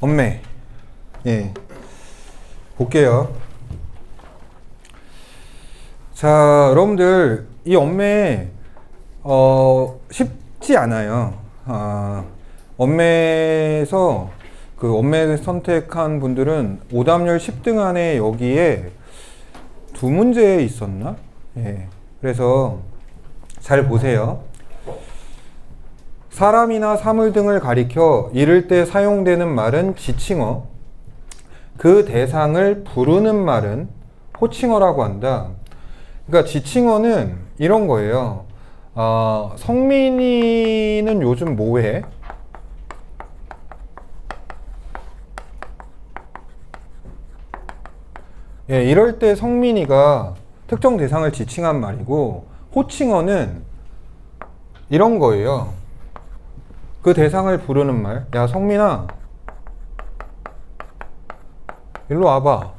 엄매. 예. 볼게요. 자, 여러분들, 이 엄매, 어, 쉽지 않아요. 아, 엄매에서 그 엄매 선택한 분들은 오답률 10등 안에 여기에 두 문제 있었나? 예. 그래서 잘 보세요. 사람이나 사물 등을 가리켜 이를 때 사용되는 말은 지칭어. 그 대상을 부르는 말은 호칭어라고 한다. 그러니까 지칭어는 이런 거예요. 아, 성민이는 요즘 뭐해? 예, 이럴 때 성민이가 특정 대상을 지칭한 말이고 호칭어는 이런 거예요. 그 대상을 부르는 말. 야, 성민아. 일로 와봐.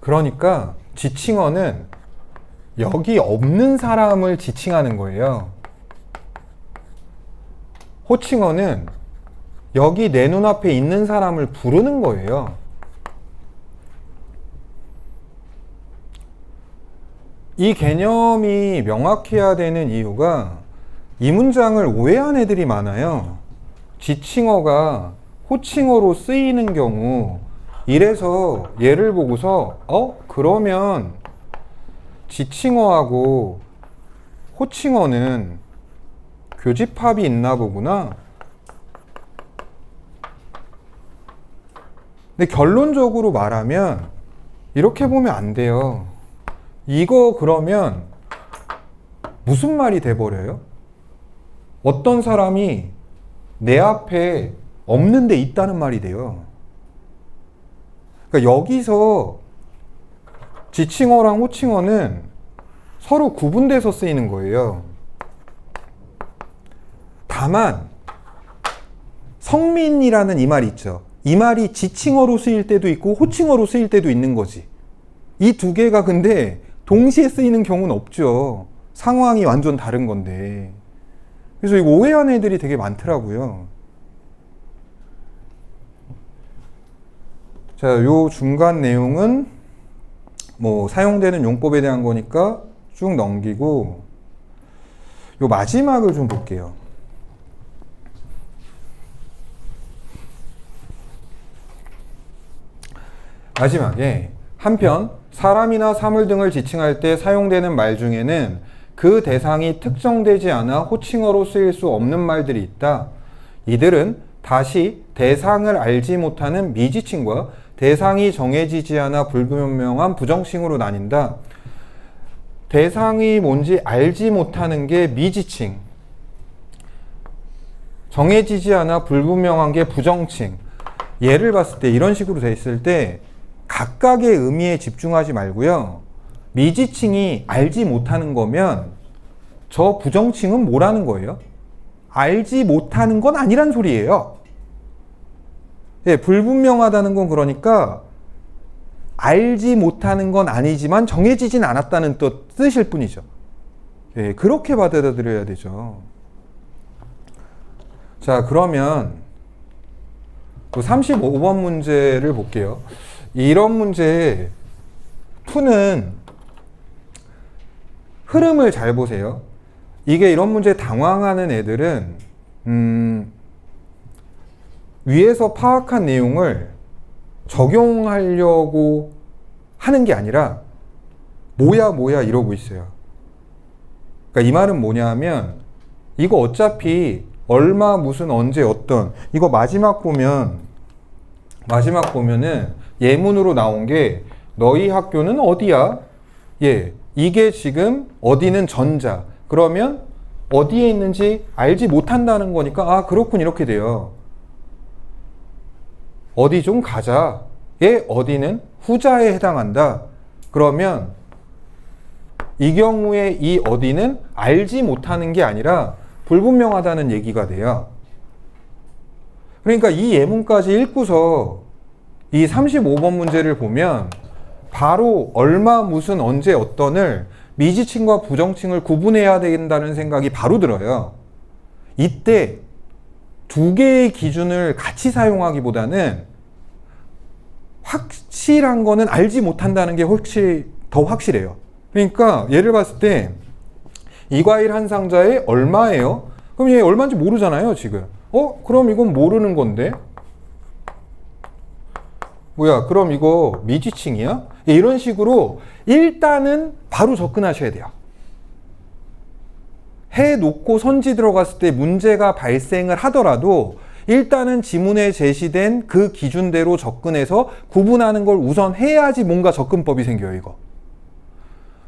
그러니까 지칭어는 여기 없는 사람을 지칭하는 거예요. 호칭어는 여기 내 눈앞에 있는 사람을 부르는 거예요. 이 개념이 명확해야 되는 이유가 이 문장을 오해한 애들이 많아요. 지칭어가 호칭어로 쓰이는 경우 이래서 얘를 보고서 어? 그러면 지칭어하고 호칭어는 교집합이 있나 보구나. 근데 결론적으로 말하면 이렇게 보면 안 돼요. 이거 그러면 무슨 말이 돼버려요? 어떤 사람이 내 앞에 없는데 있다는 말이 돼요. 그러니까 여기서 지칭어랑 호칭어는 서로 구분돼서 쓰이는 거예요. 다만 성민이라는 이말 있죠. 이 말이 지칭어로 쓰일 때도 있고 호칭어로 쓰일 때도 있는 거지. 이 두 개가 근데 동시에 쓰이는 경우는 없죠. 상황이 완전 다른 건데. 그래서 이거 오해하는 애들이 되게 많더라고요. 자, 요 중간 내용은 뭐 사용되는 용법에 대한 거니까 쭉 넘기고 요 마지막을 좀 볼게요. 마지막에 한편 사람이나 사물 등을 지칭할 때 사용되는 말 중에는 그 대상이 특정되지 않아 호칭어로 쓰일 수 없는 말들이 있다. 이들은 다시 대상을 알지 못하는 미지칭과 대상이 정해지지 않아 불분명한 부정칭으로 나뉜다. 대상이 뭔지 알지 못하는 게 미지칭. 정해지지 않아 불분명한 게 부정칭. 예를 봤을 때 이런 식으로 돼 있을 때 각각의 의미에 집중하지 말고요. 미지칭이 알지 못하는 거면 저 부정칭은 뭐라는 거예요? 알지 못하는 건 아니란 소리예요. 예, 불분명하다는 건 그러니까 알지 못하는 건 아니지만 정해지진 않았다는 또 뜻일 뿐이죠. 예, 그렇게 받아들여야 되죠. 자, 그러면 또 35번 문제를 볼게요. 이런 문제 푸는 흐름을 잘 보세요. 이게 이런 문제 당황하는 애들은 음, 위에서 파악한 내용을 적용하려고 하는 게 아니라 뭐야 뭐야 이러고 있어요. 그러니까 이 말은 뭐냐면 이거 어차피 얼마 무슨 언제 어떤 이거 마지막 보면 마지막 보면은 예문으로 나온 게 너희 학교는 어디야? 예, 이게 지금 어디는 전자. 그러면 어디에 있는지 알지 못한다는 거니까 아 그렇군 이렇게 돼요. 어디 좀 가자의 어디는 후자에 해당한다. 그러면 이 경우에 이 어디는 알지 못하는 게 아니라 불분명하다는 얘기가 돼요. 그러니까 이 예문까지 읽고서 이 35번 문제를 보면 바로 얼마 무슨 언제 어떤을 미지칭과 부정칭을 구분해야 된다는 생각이 바로 들어요. 이때 두 개의 기준을 같이 사용하기보다는 확실한 거는 알지 못한다는 게 훨씬 더 확실해요. 그러니까 예를 봤을 때 이 과일 한 상자에 얼마예요? 그럼 얘 얼마인지 모르잖아요, 지금. 어? 그럼 이건 모르는 건데. 뭐야, 그럼 이거 미지층이야? 이런 식으로 일단은 바로 접근하셔야 돼요. 해 놓고 선지 들어갔을 때 문제가 발생을 하더라도 일단은 지문에 제시된 그 기준대로 접근해서 구분하는 걸 우선 해야지 뭔가 접근법이 생겨요, 이거.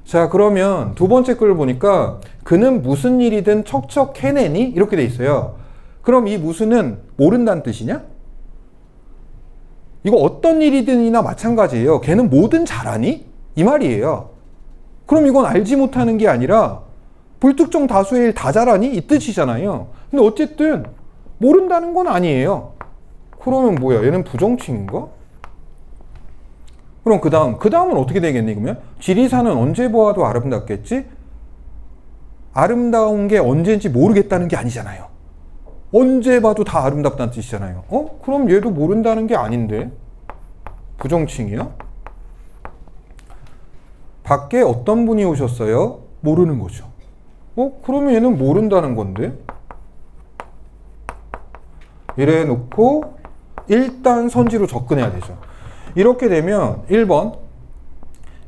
자, 그러면 두 번째 글 보니까 그는 무슨 일이든 척척 해내니? 이렇게 돼 있어요. 그럼 이 무슨은 모른다는 뜻이냐? 이거 어떤 일이든이나 마찬가지예요. 걔는 뭐든 잘하니? 이 말이에요. 그럼 이건 알지 못하는 게 아니라 불특정 다수의 일 다 잘하니? 이 뜻이잖아요. 근데 어쨌든 모른다는 건 아니에요. 그러면 뭐야? 얘는 부정칭인가? 그럼 그 다음, 그 다음은 어떻게 되겠니, 그러면? 지리산은 언제 보아도 아름답겠지? 아름다운 게 언제인지 모르겠다는 게 아니잖아요. 언제 봐도 다 아름답다는 뜻이잖아요. 어? 그럼 얘도 모른다는 게 아닌데? 부정칭이야? 밖에 어떤 분이 오셨어요? 모르는 거죠. 어? 그러면 얘는 모른다는 건데? 이래 놓고 일단 선지로 접근해야 되죠. 이렇게 되면 1번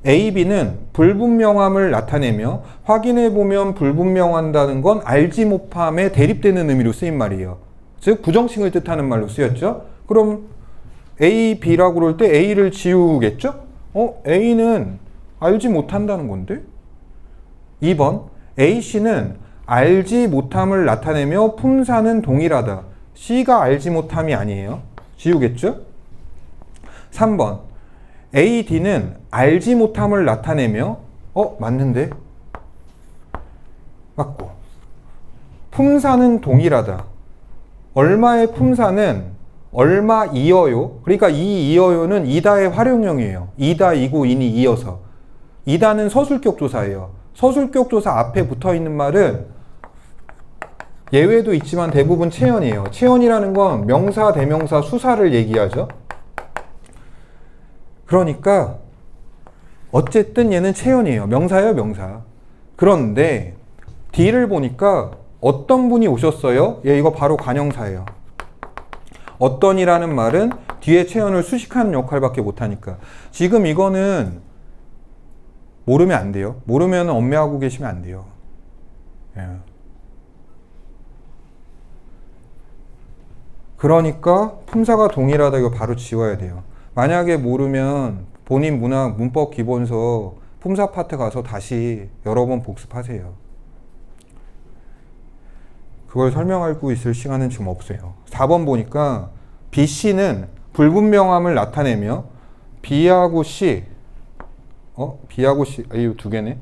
A, B는 불분명함을 나타내며 확인해 보면 불분명한다는 건 알지 못함에 대립되는 의미로 쓰인 말이에요. 즉 부정칭을 뜻하는 말로 쓰였죠. 그럼 A, B라고 그럴 때 A를 지우겠죠? 어, A는 알지 못한다는 건데? 2번 A, C는 알지 못함을 나타내며 품사는 동일하다. C가 알지 못함이 아니에요. 지우겠죠? 3번 A, D는 알지 못함을 나타내며 어? 맞는데? 맞고 품사는 동일하다. 얼마의 품사는 얼마 이어요? 그러니까 이 이어요는 이다의 활용형이에요. 이다, 이고, 인이 이어서. 이다는 서술격 조사예요. 서술격 조사 앞에 붙어 있는 말은 예외도 있지만 대부분 체언이에요. 체언이라는 건 명사, 대명사, 수사를 얘기하죠. 그러니까 어쨌든 얘는 체언이에요. 명사예요, 명사. 그런데 D를 보니까 어떤 분이 오셨어요? 얘 이거 바로 관형사예요. 어떤이라는 말은 뒤에 체언을 수식하는 역할밖에 못하니까. 지금 이거는 모르면 안 돼요. 모르면 엄매하고 계시면 안 돼요. 예. 그러니까 품사가 동일하다 이거 바로 지워야 돼요. 만약에 모르면 본인 문학 문법 기본서 품사 파트 가서 다시 여러 번 복습하세요. 그걸 설명하고 있을 시간은 지금 없어요. 4번 보니까 B, C는 불분명함을 나타내며 B하고 C 어? B하고 C 아, 이거 두 개네.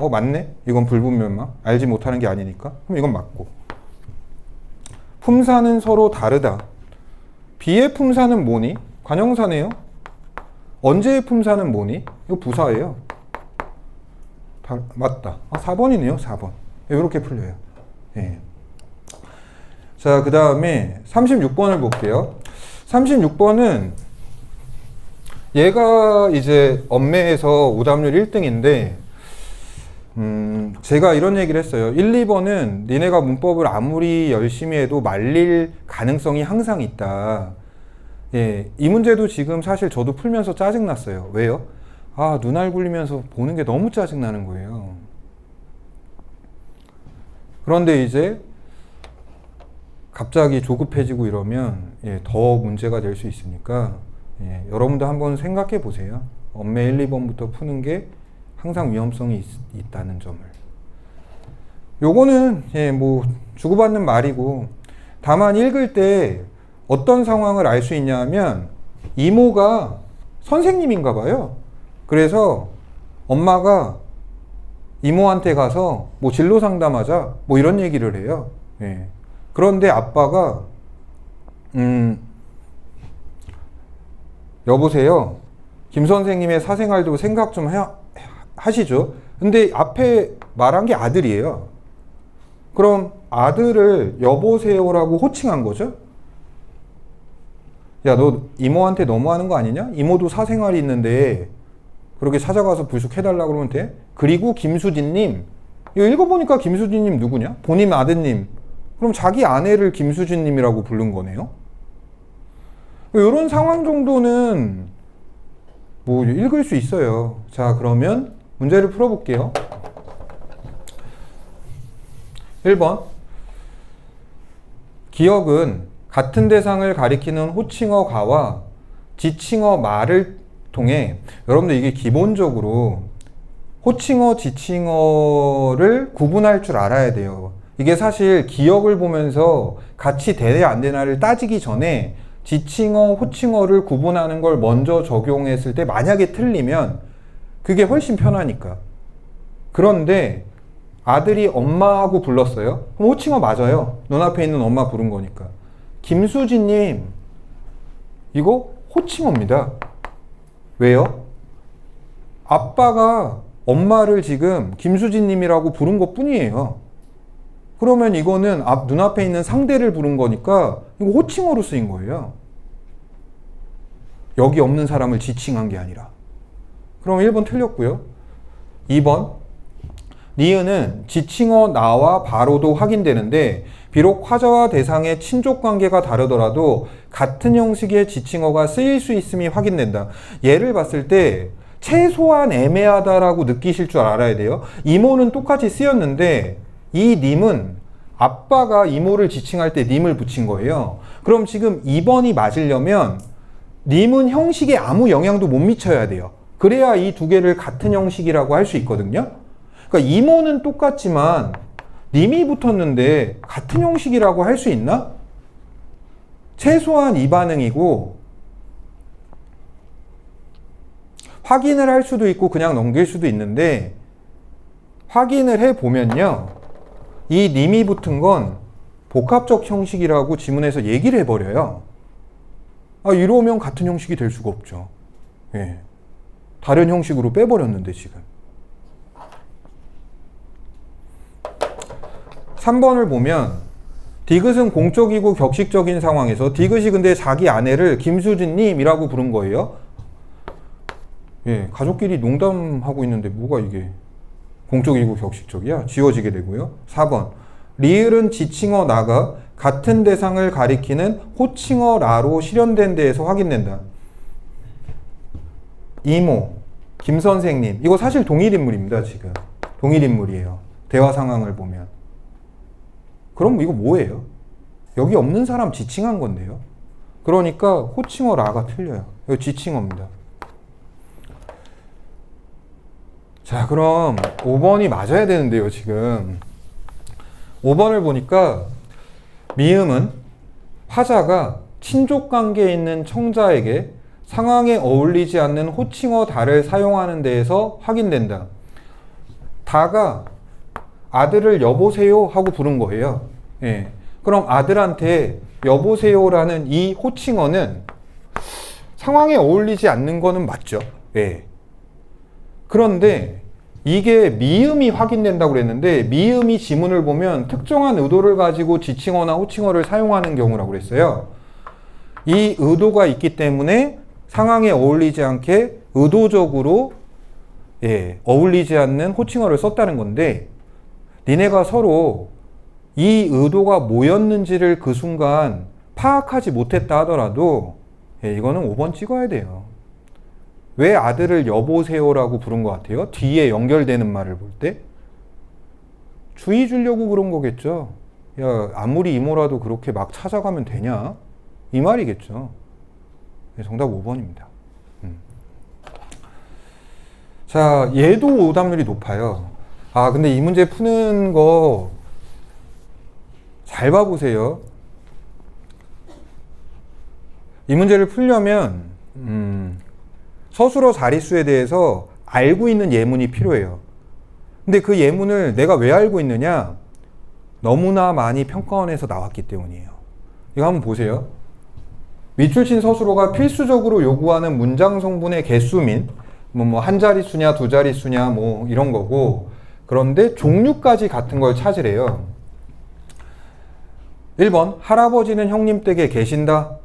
어 맞네? 이건 불분명함. 알지 못하는 게 아니니까. 그럼 이건 맞고. 품사는 서로 다르다. B의 품사는 뭐니? 관형사네요. 언제의 품사는 뭐니? 이거 부사예요. 다, 맞다. 아, 4번이네요. 4번. 이렇게 풀려요. 예. 자, 그 다음에 36번을 볼게요. 36번은 얘가 이제 엄매에서 오답률 1등인데 음, 제가 이런 얘기를 했어요. 1, 2번은 니네가 문법을 아무리 열심히 해도 말릴 가능성이 항상 있다. 예, 이 문제도 지금 사실 저도 풀면서 짜증났어요. 왜요? 아, 눈알 굴리면서 보는 게 너무 짜증나는 거예요. 그런데 이제 갑자기 조급해지고 이러면 예, 더 문제가 될 수 있으니까 예, 여러분도 한번 생각해 보세요. 엄매 1, 2번부터 푸는 게 항상 위험성이 있, 다는 점을. 요거는 예, 뭐 주고받는 말이고 다만 읽을 때 어떤 상황을 알 수 있냐면 이모가 선생님인가 봐요. 그래서 엄마가 이모한테 가서 뭐 진로 상담하자 뭐 이런 얘기를 해요. 예. 그런데 아빠가 음 여보세요. 김 선생님의 사생활도 생각 좀 해, 하시죠. 근데 앞에 말한 게 아들이에요. 그럼 아들을 여보세요라고 호칭한 거죠? 야, 너 이모한테 너무하는 거 아니냐? 이모도 사생활이 있는데 그렇게 찾아가서 불쑥해달라 그러면 돼? 그리고 김수진님, 이거 읽어보니까 김수진님 누구냐? 본인 아드님. 그럼 자기 아내를 김수진님이라고 부른 거네요? 이런 상황 정도는 뭐 읽을 수 있어요. 자, 그러면 문제를 풀어볼게요. 1번. 기억은 같은 대상을 가리키는 호칭어 가와 지칭어 말을 통해 여러분들 이게 기본적으로 호칭어, 지칭어를 구분할 줄 알아야 돼요. 이게 사실 기억을 보면서 같이 되냐 안 되냐를 따지기 전에 지칭어, 호칭어를 구분하는 걸 먼저 적용했을 때 만약에 틀리면 그게 훨씬 편하니까. 그런데 아들이 엄마하고 불렀어요. 그럼 호칭어 맞아요. 눈앞에 있는 엄마 부른 거니까. 김수진님, 이거 호칭어입니다. 왜요? 아빠가 엄마를 지금 김수진님이라고 부른 것 뿐이에요. 그러면 이거는 앞, 눈앞에 있는 상대를 부른 거니까 이거 호칭어로 쓰인 거예요. 여기 없는 사람을 지칭한 게 아니라. 그럼 1번 틀렸고요. 2번. 니은은 지칭어 나와 바로도 확인되는데 비록 화자와 대상의 친족 관계가 다르더라도 같은 형식의 지칭어가 쓰일 수 있음이 확인된다. 예를 봤을 때 최소한 애매하다라고 느끼실 줄 알아야 돼요. 이모는 똑같이 쓰였는데 이 님은 아빠가 이모를 지칭할 때 님을 붙인 거예요. 그럼 지금 2번이 맞으려면 님은 형식에 아무 영향도 못 미쳐야 돼요. 그래야 이 두 개를 같은 형식이라고 할 수 있거든요. 그러니까 이모는 똑같지만 님이 붙었는데 같은 형식이라고 할 수 있나? 최소한 이 반응이고 확인을 할 수도 있고 그냥 넘길 수도 있는데 확인을 해 보면요. 이 님이 붙은 건 복합적 형식이라고 지문에서 얘기를 해버려요. 아, 이러면 같은 형식이 될 수가 없죠. 예. 다른 형식으로 빼버렸는데, 지금. 3번을 보면, 디귿은 공적이고 격식적인 상황에서, 디귿이 근데 자기 아내를 김수진님이라고 부른 거예요. 예, 가족끼리 농담하고 있는데, 뭐가 이게 공적이고 격식적이야? 지워지게 되고요. 4번. 리을은 지칭어 나가 같은 대상을 가리키는 호칭어 라로 실현된 데에서 확인된다. 이모, 김 선생님. 이거 사실 동일 인물입니다, 지금. 동일 인물이에요. 대화 상황을 보면. 그럼 이거 뭐예요? 여기 없는 사람 지칭한 건데요. 그러니까 호칭어 라가 틀려요. 이거 지칭어입니다. 자, 그럼 5번이 맞아야 되는데요, 지금. 5번을 보니까 미음은 화자가 친족 관계에 있는 청자에게 상황에 어울리지 않는 호칭어 다를 사용하는 데에서 확인된다. 다가 아들을 여보세요 하고 부른 거예요. 예. 그럼 아들한테 여보세요라는 이 호칭어는 상황에 어울리지 않는 거는 맞죠. 예. 그런데 이게 미음이 확인된다고 그랬는데 미음이 지문을 보면 특정한 의도를 가지고 지칭어나 호칭어를 사용하는 경우라고 그랬어요. 이 의도가 있기 때문에 상황에 어울리지 않게 의도적으로 예, 어울리지 않는 호칭어를 썼다는 건데 니네가 서로 이 의도가 뭐였는지를 그 순간 파악하지 못했다 하더라도 예, 이거는 5번 찍어야 돼요. 왜 아들을 여보세요라고 부른 것 같아요? 뒤에 연결되는 말을 볼 때? 주의 주려고 그런 거겠죠. 야, 아무리 이모라도 그렇게 막 찾아가면 되냐? 이 말이겠죠. 네, 정답 5번입니다. 음. 자, 얘도 오답률이 높아요. 아, 근데 이 문제 푸는 거 잘 봐보세요. 이 문제를 풀려면, 음, 서술어 자릿수에 대해서 알고 있는 예문이 필요해요. 근데 그 예문을 내가 왜 알고 있느냐? 너무나 많이 평가원에서 나왔기 때문이에요. 이거 한번 보세요. 밑줄친 서술어가 필수적으로 요구하는 문장 성분의 개수 민, 뭐, 뭐, 한 자릿수냐, 두 자릿수냐, 뭐, 이런 거고, 그런데 종류까지 같은 걸 찾으래요. 1번 할아버지는 형님 댁에 계신다.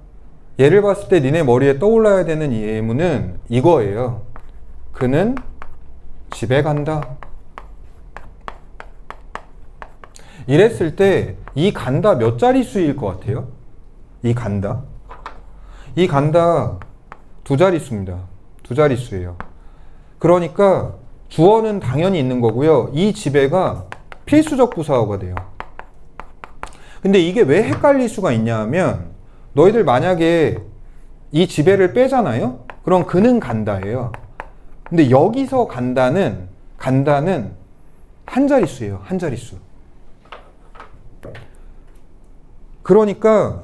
얘를 봤을 때 니네 머리에 떠올라야 되는 이 예문은 이거예요. 그는 집에 간다. 이랬을 때 이 간다 몇 자릿수일 것 같아요? 이 간다. 이 간다 두 자릿수입니다. 두 자릿수예요. 그러니까 주어는 당연히 있는 거고요. 이 지배가 필수적 부사어가 돼요. 근데 이게 왜 헷갈릴 수가 있냐 하면 너희들 만약에 이 지배를 빼잖아요? 그럼 그는 간다예요. 근데 여기서 간다는 간다는 한 자릿수예요. 한 자릿수. 그러니까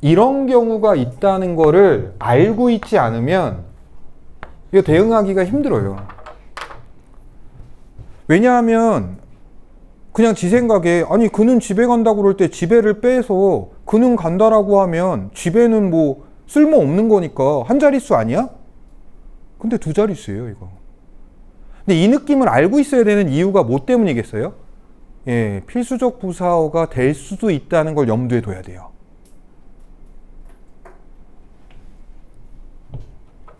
이런 경우가 있다는 거를 알고 있지 않으면 이거 대응하기가 힘들어요. 왜냐하면 그냥 지 생각에 아니 그는 집에 간다고 그럴 때 집에를 빼서 그는 간다라고 하면 집에는 뭐 쓸모 없는 거니까 한 자릿수 아니야? 근데 두 자릿수예요, 이거. 근데 이 느낌을 알고 있어야 되는 이유가 뭐 때문이겠어요? 예, 필수적 부사어가 될 수도 있다는 걸 염두에 둬야 돼요.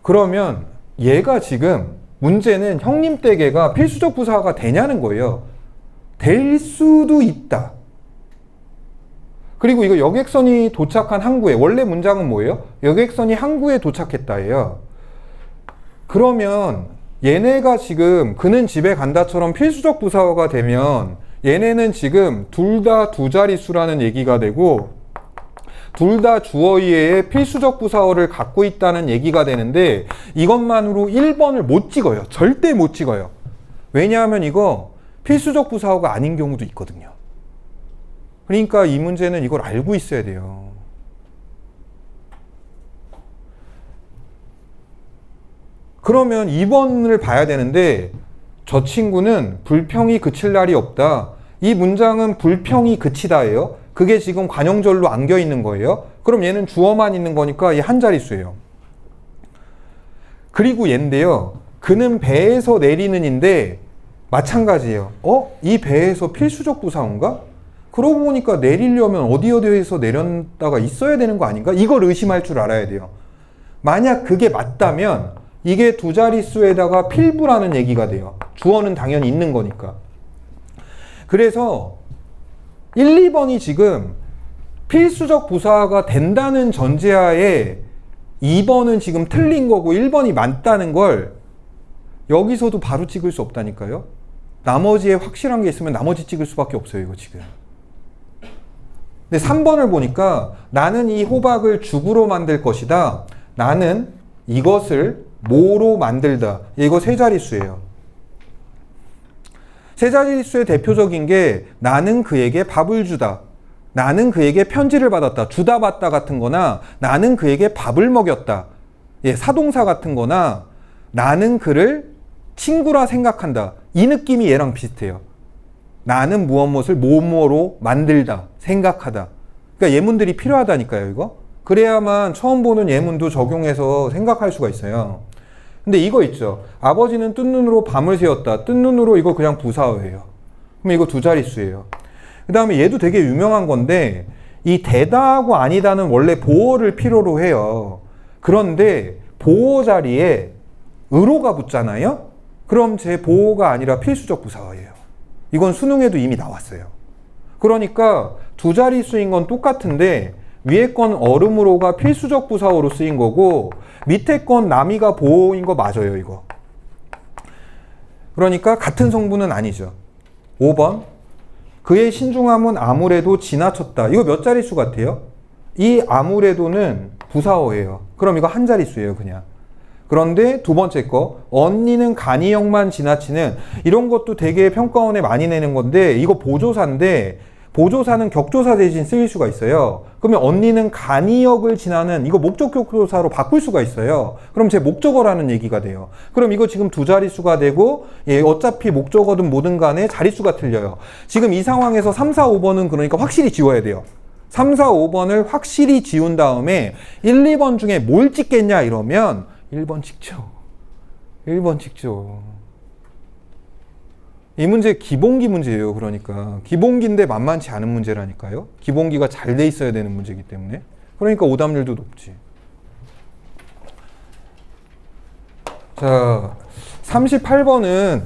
그러면 얘가 지금 문제는 형님 댁에가 필수적 부사가 되냐는 거예요. 될 수도 있다. 그리고 이거 여객선이 도착한 항구에 원래 문장은 뭐예요? 여객선이 항구에 도착했다예요. 그러면 얘네가 지금 그는 집에 간다처럼 필수적 부사어가 되면 얘네는 지금 둘 다 두 자릿수라는 얘기가 되고 둘 다 주어 이외에 필수적 부사어를 갖고 있다는 얘기가 되는데 이것만으로 1번을 못 찍어요. 절대 못 찍어요. 왜냐하면 이거 필수적 부사어가 아닌 경우도 있거든요. 그러니까 이 문제는 이걸 알고 있어야 돼요. 그러면 2번을 봐야 되는데 저 친구는 불평이 그칠 날이 없다. 이 문장은 불평이 그치다예요. 그게 지금 관용절로 안겨 있는 거예요. 그럼 얘는 주어만 있는 거니까 이한 자릿수예요. 그리고 얘인데요. 그는 배에서 내리는 인데 마찬가지예요. 어? 이 배에서 필수적 부사인가? 그러고 보니까 내리려면 어디 어디에서 내렸다가 있어야 되는 거 아닌가? 이걸 의심할 줄 알아야 돼요. 만약 그게 맞다면 이게 두 자릿수에다가 필부라는 얘기가 돼요. 주어는 당연히 있는 거니까. 그래서 1, 2번이 지금 필수적 부사가 된다는 전제하에 2번은 지금 틀린 거고 1번이 맞다는 걸 여기서도 바로 찍을 수 없다니까요. 나머지에 확실한 게 있으면 나머지 찍을 수밖에 없어요, 이거 지금. 근데 3번을 보니까 나는 이 호박을 죽으로 만들 것이다. 나는 이것을 뭐로 만들다. 이거 세 자릿수예요. 세 자릿수의 대표적인 게 나는 그에게 밥을 주다. 나는 그에게 편지를 받았다. 주다 받다 같은 거나 나는 그에게 밥을 먹였다. 예, 사동사 같은 거나 나는 그를 친구라 생각한다. 이 느낌이 얘랑 비슷해요. 나는 무엇 무엇을 뭐뭐로 만들다. 생각하다. 그러니까 예문들이 필요하다니까요, 이거. 그래야만 처음 보는 예문도 적용해서 생각할 수가 있어요. 근데 이거 있죠. 아버지는 뜬 눈으로 밤을 새웠다. 뜬 눈으로 이거 그냥 부사어예요. 그럼 이거 두 자릿수예요. 그 다음에 얘도 되게 유명한 건데 이 되다하고 아니다는 원래 보어를 필요로 해요. 그런데 보어 자리에 의로가 붙잖아요. 그럼 제 보어가 아니라 필수적 부사어예요. 이건 수능에도 이미 나왔어요. 그러니까 두 자릿수인 건 똑같은데 위에 건 얼음으로가 필수적 부사어로 쓰인 거고 밑에 건 남이가 보호인 거 맞아요, 이거. 그러니까 같은 성분은 아니죠. 5번. 그의 신중함은 아무래도 지나쳤다. 이거 몇 자릿수 같아요? 이 아무래도는 부사어예요. 그럼 이거 한 자릿수예요, 그냥. 그런데 두 번째 거, 언니는 간이형만 지나치는 이런 것도 되게 평가원에 많이 내는 건데 이거 보조사인데 보조사는 격조사 대신 쓰일 수가 있어요. 그러면 언니는 간이역을 지나는 이거 목적 격조사로 바꿀 수가 있어요. 그럼 제 목적어라는 얘기가 돼요. 그럼 이거 지금 두 자릿수가 되고 예, 어차피 목적어든 뭐든 간에 자릿수가 틀려요. 지금 이 상황에서 3, 4, 5번은 그러니까 확실히 지워야 돼요. 3, 4, 5번을 확실히 지운 다음에 1, 2번 중에 뭘 찍겠냐 이러면 1번 찍죠. 1번 찍죠. 이 문제 기본기 문제예요. 그러니까 기본기인데 만만치 않은 문제라니까요. 기본기가 잘 돼 있어야 되는 문제이기 때문에. 그러니까 오답률도 높지. 자, 38번은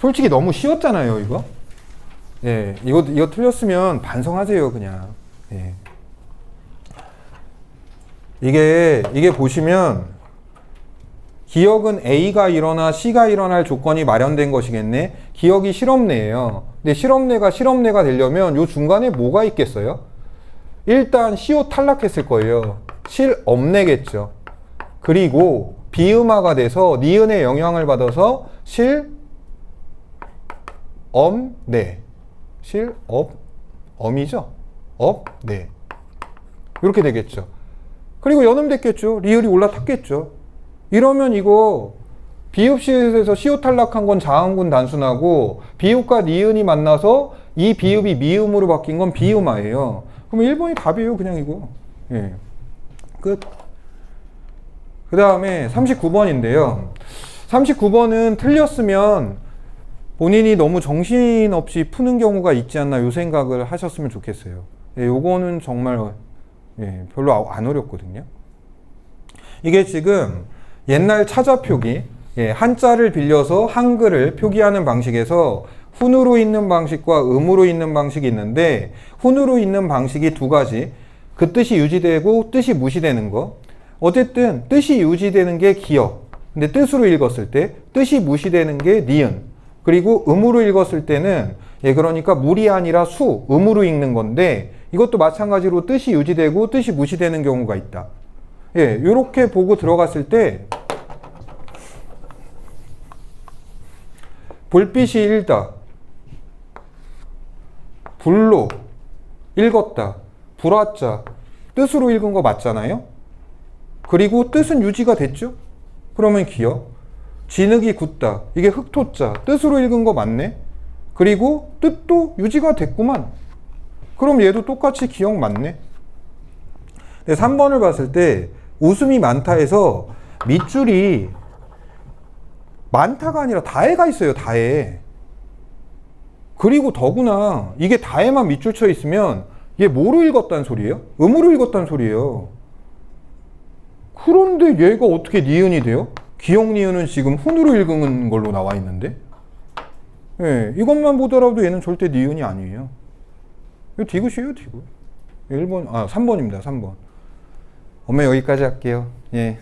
솔직히 너무 쉬웠잖아요, 이거. 예, 이거 이거 틀렸으면 반성하세요, 그냥. 예. 이게 이게 보시면 기억은 A가 일어나 C가 일어날 조건이 마련된 것이겠네. 기억이 실험내예요. 근데 실험내가 실험내가 되려면 요 중간에 뭐가 있겠어요? 일단 CO 탈락했을 거예요. 실엄내겠죠. 그리고 비음화가 돼서 니은의 영향을 받아서 실 엄내. 실업 엄이죠. 업네. 이렇게 되겠죠. 그리고 연음 됐겠죠. 리을이 올라탔겠죠. 이러면 이거 비읍시에서 시옷 탈락한 건 자음군 단순하고 비읍과 니은이 만나서 이 비읍이 미음으로 바뀐 건 비음화예요. 그럼 1번이 답이에요. 그냥 이거. 예. 끝. 그 다음에 39번인데요. 39번은 틀렸으면 본인이 너무 정신없이 푸는 경우가 있지 않나 요 생각을 하셨으면 좋겠어요. 예, 요거는 정말 예, 별로 아- 안 어렵거든요. 이게 지금 옛날 차자 표기, 예, 한자를 빌려서 한글을 표기하는 방식에서 훈으로 있는 방식과 음으로 있는 방식이 있는데 훈으로 있는 방식이 두 가지. 그 뜻이 유지되고 뜻이 무시되는 거. 어쨌든 뜻이 유지되는 게 기억. 근데 뜻으로 읽었을 때 뜻이 무시되는 게 니은. 그리고 음으로 읽었을 때는 예 그러니까 물이 아니라 수, 음으로 읽는 건데 이것도 마찬가지로 뜻이 유지되고 뜻이 무시되는 경우가 있다. 예, 이렇게 보고 들어갔을 때 불빛이 일다. 불로 읽었다. 불화자. 뜻으로 읽은 거 맞잖아요? 그리고 뜻은 유지가 됐죠? 그러면 기억. 진흙이 굳다. 이게 흑토자. 뜻으로 읽은 거 맞네? 그리고 뜻도 유지가 됐구만. 그럼 얘도 똑같이 기억 맞네? 근데 3번을 봤을 때 웃음이 많다 해서 밑줄이 많다가 아니라 다해가 있어요. 다해. 그리고 더구나 이게 다해만 밑줄 쳐 있으면 얘 뭐로 읽었다는 소리예요? 음으로 읽었다는 소리예요. 그런데 얘가 어떻게 니은이 돼요? 기억 니은은 지금 훈으로 읽은 걸로 나와 있는데 예, 이것만 보더라도 얘는 절대 니은이 아니에요. 이거 디귿이에요, 디귿. 1번, 아, 3번입니다, 3번. 엄마 여기까지 할게요. 예.